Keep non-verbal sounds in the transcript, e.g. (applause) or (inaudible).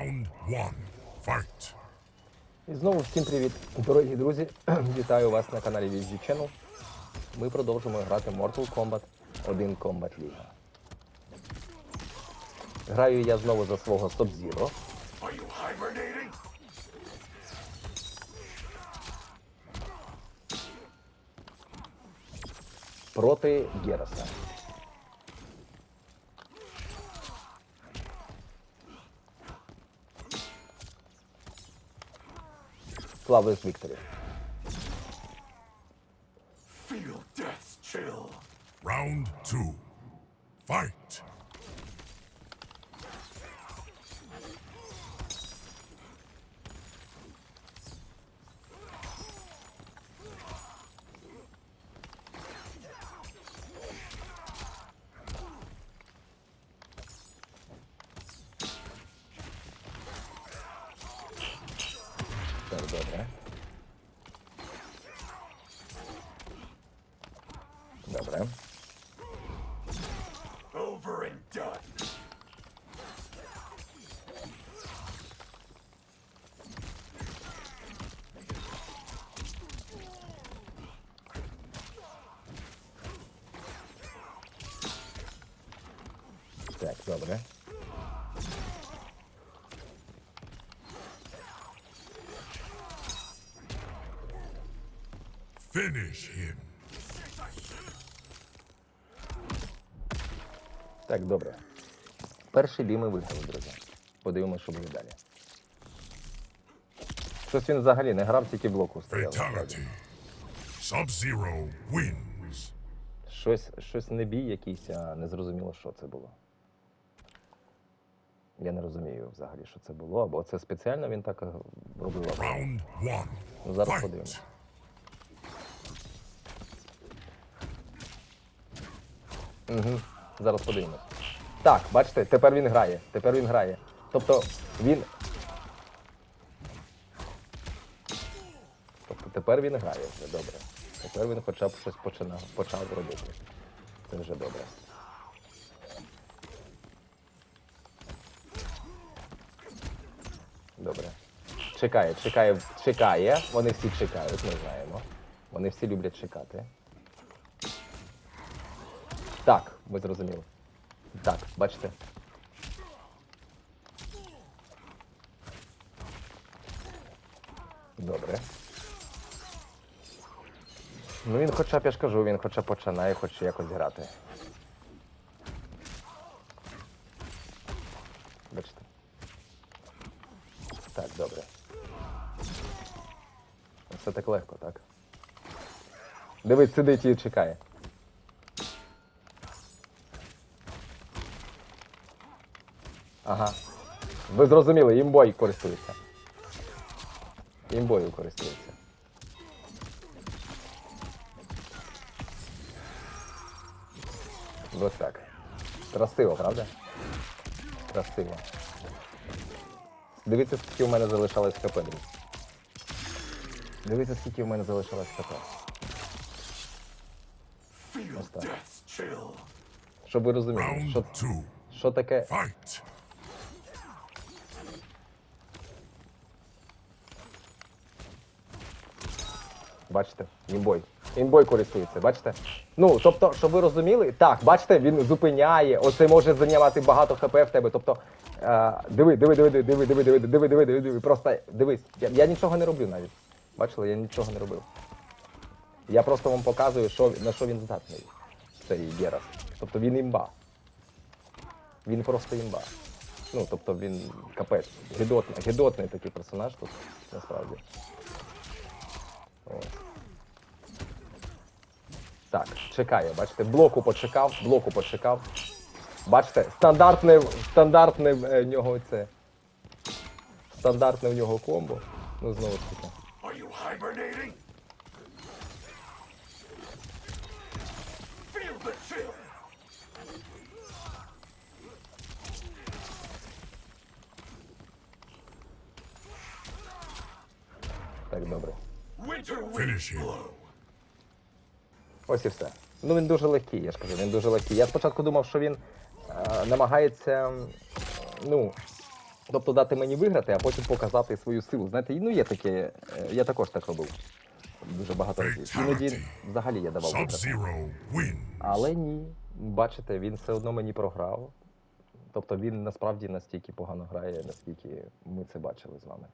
Round one. Fight. І знову всім привіт, дорогі друзі! (clears throat) Вітаю вас на каналі VG Channel. Ми продовжуємо грати Mortal Kombat 1 Combat League. Граю я знову за свого Sub-Zero. Проти Гераса. Flawless Victory. Feel death's chill. Round two. Fight. dobra. Dobra. Over and done. Tak, dobra. Finish him. Так, добре. Перший бій ми виграли, друзі. Подивимося, що буде далі. Щось він взагалі не грав, тільки блоку. Sub-Zero wins. Щось, щось не бій якийсь, а не зрозуміло, що це було. Я не розумію взагалі, що це було, або це спеціально він так робив. Round one. Ну, зараз подивимося. Угу. Зараз подивимось. Так, бачите, тепер він грає. Тепер він грає. Тобто він. Тобто тепер він грає вже добре. Тепер він хоча б щось починав, почав робити. Це вже добре. Добре. Чекає, чекає, чекає. Вони всі чекають, ми знаємо. Вони всі люблять чекати. Так, ми зрозуміли. Так, бачите. Добре. Ну він хоча б, я ж кажу, він хоча б починає хоч якось грати. Бачите. Так, добре. Все так легко, так? Дивись, сидить і чекає. Ага. Ви зрозуміли, імбой користується. Імбою користується. Ось так. Красиво, правда? Красиво. Дивіться, скільки в мене залишалось ХП, друзі. Дивіться, скільки в мене залишилось ХП. Ось так. Щоб ви розуміли, що, що таке Бачите, інбой. Інбой користується, бачите? Ну, тобто, щоб ви розуміли, так, бачите, він зупиняє, оце може зайнявати багато хп в тебе. Тобто, е, диви, диви, диви, диви, диви, диви, диви, диви, диви, диви, просто дивись. Я, я нічого не роблю навіть. Бачили, я нічого не робив. Я просто вам показую, що, на що він здатний. Цей Герас. Тобто він імба. Він просто імба. Ну, тобто він капець. Гідотний, гідотний такий персонаж тут, насправді. Так, чекає, бачите, блоку почекав, блоку почекав. Бачите, стандартне, стандартне в нього це. Стандартне в нього комбо. Ну, знову ж таки. Так, добре. Winter Finish him. Ось і все. Ну він дуже легкий, я ж кажу, він дуже легкий. Я спочатку думав, що він е, намагається ну, Тобто дати мені виграти, а потім показати свою силу. Знаєте, ну є таке, е, я також так робив. Дуже багато разів. Іноді взагалі я давав виграти. Але ні, бачите, він все одно мені програв. Тобто він насправді настільки погано грає, наскільки ми це бачили з вами.